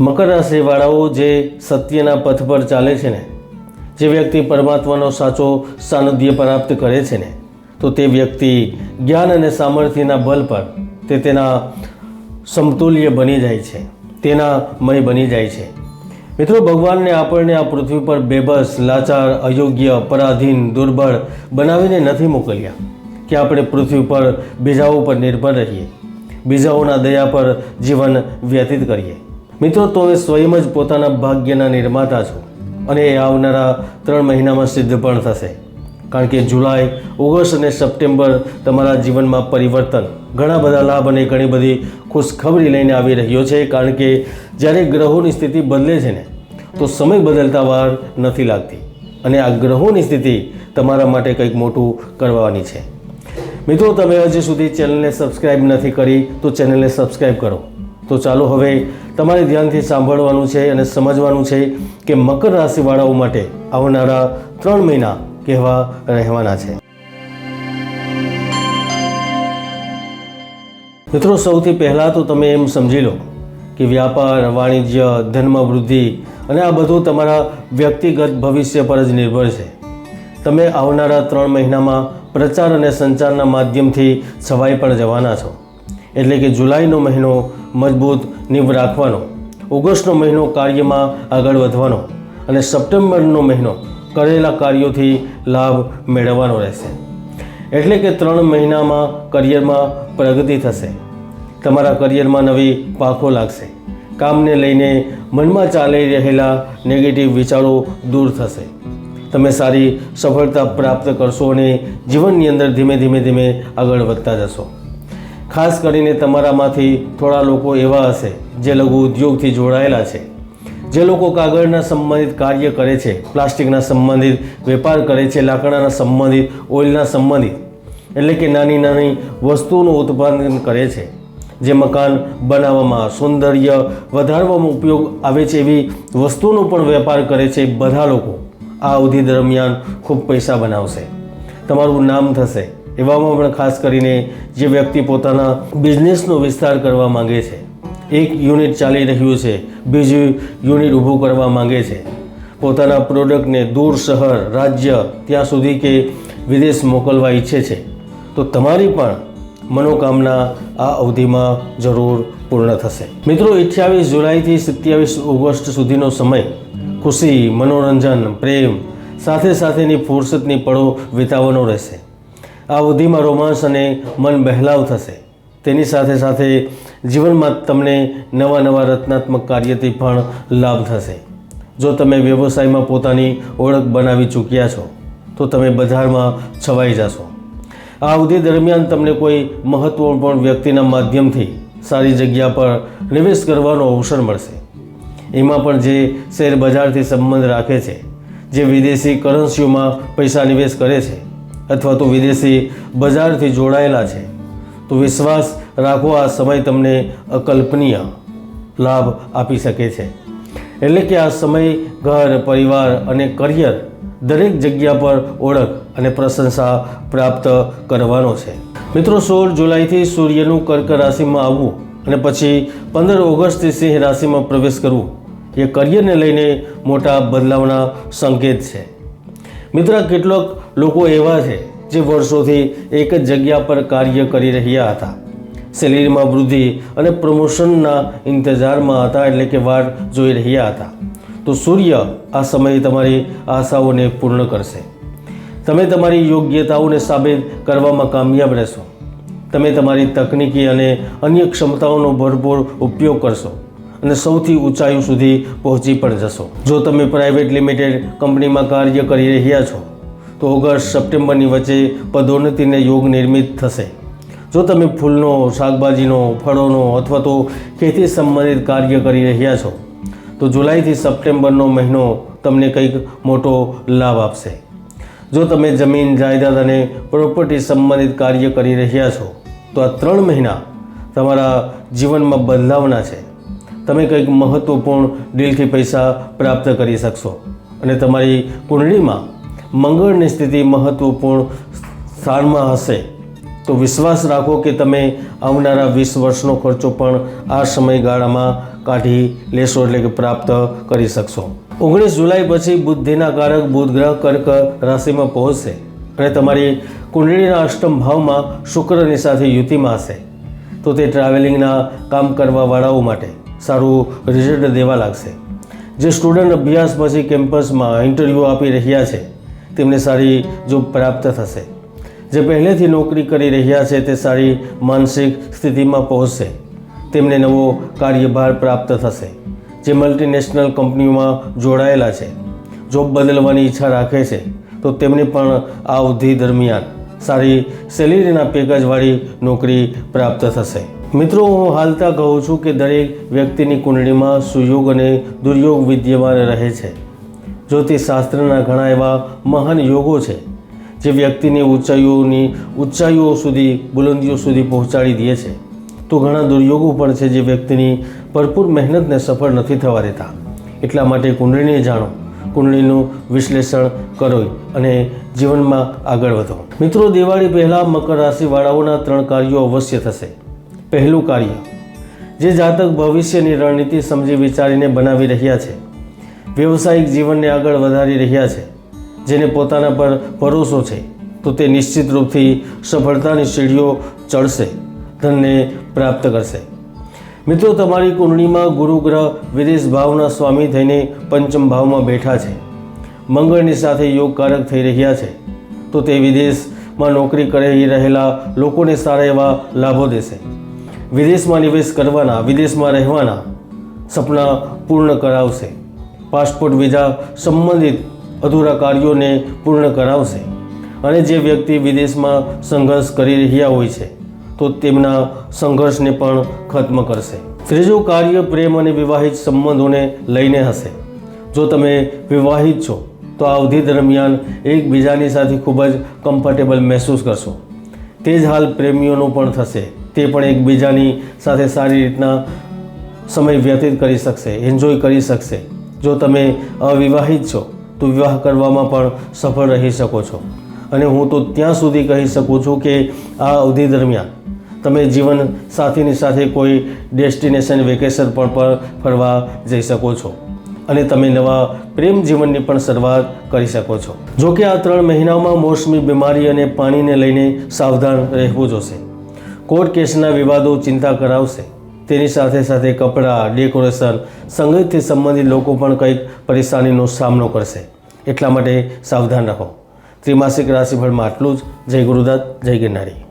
મકર રાશિવાળાઓ જે સત્યના પથ પર ચાલે છે ને, જે વ્યક્તિ પરમાત્માનો સાચો સાનિધ્ય પ્રાપ્ત કરે છે ને, તો તે વ્યક્તિ જ્ઞાન અને સામર્થ્યના બલ પર તે તેના સમતુલ્ય બની જાય છે, તેના મય બની જાય છે. મિત્રો, ભગવાનને આપણને આ પૃથ્વી પર બેબસ, લાચાર, અયોગ્ય, પરાધીન, દુર્બળ બનાવીને નથી મોકલ્યા કે આપણે પૃથ્વી પર બીજાઓ પર નિર્ભર રહીએ, બીજાઓના દયા પર જીવન વ્યતીત કરીએ. મિત્રો તમે સ્વયં જ પોતાના ભાગ્યના નિર્માતા છો અને એ આવનારા ત્રણ મહિનામાં સિદ્ધ પણ થશે. કારણ કે જુલાઈ, ઓગસ્ટ અને સપ્ટેમ્બર તમારા જીવનમાં પરિવર્તન, ઘણા બધા લાભ અને ઘણી બધી ખુશખબરી લઈને આવી રહ્યો છે. કારણ કે જ્યારે ગ્રહોની સ્થિતિ બદલે છે ને, તો સમય બદલતા વાર નથી લાગતી અને આ ગ્રહોની સ્થિતિ તમારા માટે કંઈક મોટું કરવાની છે. મિત્રો, તમે હજી સુધી ચેનલને સબસ્ક્રાઈબ નથી કરી, તો ચેનલને સબસ્ક્રાઈબ કરો. તો ચાલો હવે તમારે ધ્યાનથી સાંભળવાનું છે અને સમજવાનું છે કે મકર રાશિવાળાઓ માટે આવનારા ત્રણ મહિના કહેવા રહેવાના છે. મિત્રો, સૌથી પહેલાં તો તમે એમ સમજી લો કે વ્યાપાર, વાણિજ્ય ધનમાં વૃદ્ધિ અને આ બધું તમારા વ્યક્તિગત ભવિષ્ય પર જ નિર્ભર છે. તમે આવનારા ત્રણ મહિનામાં પ્રચાર અને સંચારના માધ્યમથી છવાઈ પણ જવાના છો. એટલે કે જુલાઈનો મહિનો મજબૂત નીવ રાખવાનો. ઓગસ્ટનો મહિનો કાર્યમાં આગળ વધવાનો અને સપ્ટેમ્બરનો મહિનો કરેલા કાર્યોથી લાભ મેળવવાનો રહેશે. એટલે કે ત્રણ મહિનામાં કરિયરમાં પ્રગતિ થશે. તમારા કરિયરમાં નવી પાંખો લાગશે. કામને લઈને મનમાં ચાલી રહેલા નેગેટિવ વિચારો દૂર થશે. તમે સારી સફળતા પ્રાપ્ત કરશો અને જીવનની અંદર ધીમે ધીમે ધીમે આગળ વધતા જશો. ખાસ કરીને તમારામાંથી થોડા લોકો એવા હશે જે લઘુ ઉદ્યોગથી જોડાયેલા છે. જે લોકો કાગળના સંબંધિત કાર્ય કરે છે, પ્લાસ્ટિકના સંબંધિત, વેપાર કરે છે, લાકડાના સંબંધિત, ઓઇલના સંબંધિત, એટલે કે નાની નાની વસ્તુઓનું ઉત્પાદન કરે છે. જે મકાન બનાવવામાં સૌંદર્ય વધારવામાં ઉપયોગ આવે છે એવી વસ્તુઓનો પણ વેપાર કરે છે બધા લોકો. આ અવધિ દરમિયાન ખૂબ પૈસા બનાવશે. તમારું નામ થશે. એવામાં પણ ખાસ કરીને જે વ્યક્તિ પોતાના બિઝનેસનો વિસ્તાર કરવા માંગે છે, એક યુનિટ ચાલી રહ્યું છે, બીજું યુનિટ ઊભું કરવા માંગે છે. પોતાના પ્રોડક્ટને દૂર શહેર, રાજ્ય, ત્યાં સુધી કે વિદેશ મોકલવા ઈચ્છે છે. તો તમારી પણ મનોકામના આ અવધિમાં જરૂર પૂર્ણ થશે. મિત્રો, અઠ્યાવીસ જુલાઈથી સત્યાવીસ ઓગસ્ટ સુધીનો સમય. ખુશી, મનોરંજન, પ્રેમ સાથે સાથેની ફુરસતની પળો વિતાવવાનો રહેશે. આ અવધિમાં રોમાંસ અને મન બહેલાવ થશે. તેની સાથે સાથે જીવનમાં તમને નવા નવા રચનાત્મક કાર્યથી પણ લાભ થશે. જો તમે વ્યવસાયમાં પોતાની ઓળખ બનાવી ચૂક્યા છો, તો તમે બજારમાં છવાઈ જશો. આ અવધિ દરમિયાન તમને કોઈ મહત્વપૂર્ણ વ્યક્તિના માધ્યમથી સારી જગ્યા પર નિવેશ કરવાનો અવસર મળશે. એમાં પણ જે શેર બજારથી સંબંધ રાખે છે, જે વિદેશી કરન્સીઓમાં પૈસા નિવેશ કરે છે અથવા તો વિદેશી બજારથી જોડાયેલા છે. તો વિશ્વાસ રાખવો આ સમય તમને અકલ્પનીય લાભ આપી શકે છે. એટલે કે આ સમય, ઘર, પરિવાર અને કરિયર દરેક જગ્યા પર ઓળખ અને પ્રશંસા પ્રાપ્ત કરવાનો છે. મિત્રો, સોળ જુલાઈથી સૂર્યનું કર્ક રાશિમાં આવવું અને પછી પંદર ઓગસ્ટથી સિંહ રાશિમાં પ્રવેશ કરવું, એ કરિયરને લઈને મોટા બદલાવના સંકેત છે. મિત્ર, કેટલાક લોકો એવા છે જે વર્ષોથી એક જ જગ્યા પર કાર્ય કરી રહ્યા હતા. સેલેરીમાં વૃદ્ધિ અને પ્રમોશનના ઇંતજારમાં હતા, એટલે કે વાર જોઈ રહ્યા હતા. તો સૂર્ય આ સમયે તમારી આશાઓને પૂર્ણ કરશે. તમે તમારી યોગ્યતાઓને સાબિત કરવામાં કામયાબ રહેશો. તમે તમારી તકનીકી અને અન્ય ક્ષમતાઓનો ભરપૂર ઉપયોગ કરશો. અને સૌથી ઊંચાઈઓ સુધી પહોંચી પણ જશો. જો તમે પ્રાઇવેટ લિમિટેડ કંપનીમાં કાર્ય કરી રહ્યા છો, તો ઓગસ્ટ, સપ્ટેમ્બરની વચ્ચે પદોન્નતિને યોગ નિર્મિત થશે. જો તમે ફૂલનો, શાકભાજીનો, ફળોનો અથવા તો ખેતી સંબંધિત કાર્ય કરી રહ્યા છો, તો જુલાઈથી સપ્ટેમ્બરનો મહિનો તમને કંઈક મોટો લાભ આપશે. જો તમે જમીન, જાયદાદ અને પ્રોપર્ટી સંબંધિત કાર્ય કરી રહ્યા છો, તો આ ત્રણ મહિના તમારા જીવનમાં બદલાવના છે. તમે કંઈક મહત્ત્વપૂર્ણ ડીલથી પૈસા પ્રાપ્ત કરી શકશો. અને તમારી કુંડળીમાં મંગળની સ્થિતિ મહત્ત્વપૂર્ણ સ્થાનમાં હશે. તો વિશ્વાસ રાખો કે તમે આવનારા વીસ વર્ષનો ખર્ચો પણ આ સમયગાળામાં કાઢી લેશો એટલે કે પ્રાપ્ત કરી શકશો. ઓગણીસ જુલાઈ પછી બુદ્ધિના કારક બુધ ગ્રહ કર્ક રાશિમાં પહોંચશે. અને તમારી કુંડળીના અષ્ટમ ભાવમાં શુક્રની સાથે યુતિમાં હશે. તો તે ટ્રાવેલિંગના કામ કરવાવાળાઓ માટે સારું રિઝલ્ટ દેવા લાગશે. જે સ્ટુડન્ટ અભ્યાસ પછી કેમ્પસમાં ઇન્ટરવ્યૂ આપી રહ્યા છે, તેમને સારી જોબ પ્રાપ્ત થશે. જે પહેલેથી નોકરી કરી રહ્યા છે, તે સારી માનસિક સ્થિતિમાં પહોંચશે. તેમને નવો કાર્યભાર પ્રાપ્ત થશે. જે મલ્ટીનેશનલ કંપનીઓમાં જોડાયેલા છે જોબ બદલવાની ઈચ્છા રાખે છે, તો તેમને પણ આ અવધિ દરમિયાન સારી સેલેરીના પેકેજવાળી નોકરી પ્રાપ્ત થશે. મિત્રો, હું હાલતા કહું છું કે દરેક વ્યક્તિની કુંડળીમાં સુયોગ અને દુર્યોગ વિદ્યમાન રહે છે. જ્યોતિષશાસ્ત્રના ઘણા એવા મહાન યોગો છે, જે વ્યક્તિને ઊંચાઈઓની, ઊંચાઈઓ સુધી, બુલંદીઓ સુધી પહોંચાડી દે છે. તો ઘણા દુર્યોગો પણ છે જે વ્યક્તિની ભરપૂર મહેનતને સફળ નથી થવા દેતા. એટલા માટે કુંડળીને જાણો. કુંડળીનું વિશ્લેષણ કરો અને જીવનમાં આગળ વધો. મિત્રો, દિવાળી પહેલાં મકર રાશિવાળાઓના ત્રણ કાર્યો અવશ્ય થશે. પહેલું કાર્ય, જે જાતક ભવિષ્યની રણનીતિ સમજી વિચારીને બનાવી રહ્યા છે. વ્યવસાયિક જીવનને આગળ વધારી રહ્યા છે. જેને પોતાના પર ભરોસો છે, તો તે નિશ્ચિત રૂપથી સફળતાની સીડીઓ ચડશે, ધનને પ્રાપ્ત કરશે. મિત્રો, તમારી કુંડળીમાં ગુરુગ્રહ વિદેશ ભાવના સ્વામી થઈને પંચમ ભાવમાં બેઠા છે. મંગળની સાથે યોગકારક થઈ રહ્યા છે. તો તે વિદેશમાં નોકરી કરી રહેલા લોકોને સારા એવા લાભો દેશે. વિદેશમાં નિવેશ કરવાના, વિદેશમાં રહેવાના સપના પૂર્ણ કરાવશે. પાસપોર્ટ વિઝા સંબંધિત અધૂરા કાર્યોને પૂર્ણ કરાવશે. અને જે વ્યક્તિ વિદેશમાં સંઘર્ષ કરી રહ્યા હોય છે, તો તેમના સંઘર્ષને પણ ખત્મ કરશે. ત્રીજું કાર્ય પ્રેમ અને વિવાહિત સંબંધોને લઈને હશે. જો તમે વિવાહિત છો, તો આ અવધિ દરમિયાન એકબીજાની સાથે ખૂબ જ કમ્ફર્ટેબલ મહેસૂસ કરશો. તે જ હાલ પ્રેમીઓનું પણ થશે. તે પણ એકબીજાની સાથે સારી રીતના સમય વ્યતીત કરી શકશે એન્જોય કરી શકશે. જો તમે અવિવાહિત છો, તો વિવાહ કરવામાં પણ સફળ રહી શકો છો. અને હું તો ત્યાં સુધી કહી શકું છું કે આ અવધિ દરમિયાન તમે જીવન સાથીની સાથે કોઈ ડેસ્ટિનેશન વેકેશન પણ પર ફરવા જઈ શકો છો. અને તમે નવા પ્રેમ જીવનની પણ શરૂઆત કરી શકો છો. જો કે આ ત્રણ મહિનામાં મોસમી બીમારી અને પાણીને લઈને સાવધાન રહેવું જોશે. કોર્ટ કેસના વિવાદો ચિંતા કરાવશે. તેની સાથે સાથે કપડાં, ડેકોરેશન, સંગીતથી સંબંધિત લોકો પણ કંઈક પરેશાનીનો સામનો કરશે. એટલા માટે સાવધાન રહો. ત્રિમાસિક રાશિફળમાં આટલું જ. જય ગુરુદત્ત, જય ગિરનારી.